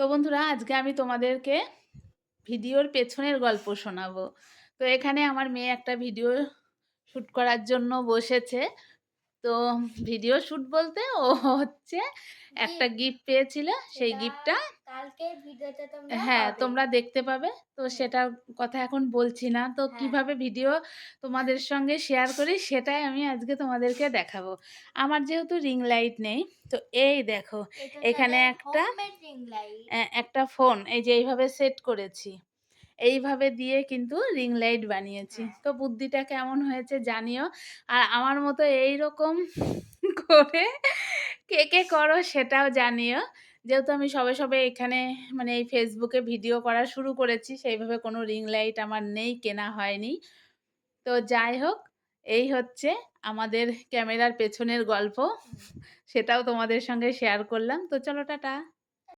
তো বন্ধুরা আজকে আমি তোমাদেরকে ভিডিওর পেছনের গল্প শোনাবো। তো এখানে আমার মেয়ে একটা ভিডিও শ্যুট করার জন্য বসেছে। তো ভিডিও শ্যুট বলতে ও হচ্ছে একটা গিফট পেয়েছিল সেই গিফটটা কালকে ভিডিওতে তোমরা হ্যাঁ তোমরা দেখতে পাবে। তো হুম। সেটার কথা এখন বলছি না। তো হ্যাঁ। কীভাবে ভিডিও তোমাদের সঙ্গে শেয়ার করি সেটাই আমি আজকে তোমাদেরকে দেখাবো। আমার যেহেতু রিং লাইট নেই তো এই দেখো এখানে একটা একটা ফোন এই যে এইভাবে সেট করেছি। এইভাবে দিয়ে কিন্তু রিং লাইট বানিয়েছি। হ্যাঁ। তো বুদ্ধিটা কেমন হয়েছে জানিও। আর আমার মতো এই রকম করে কে কে করো সেটাও জানিও। যেহেতু আমি সবে সবে এখানে মানে এই ফেসবুকে ভিডিও করা শুরু করেছি সেইভাবে কোনো রিং লাইট আমার নেই কেনা হয়নি। তো যাই হোক এই হচ্ছে আমাদের ক্যামেরার পেছনের গল্প। সেটাও তোমাদের সঙ্গে শেয়ার করলাম। তো চলো টাটা।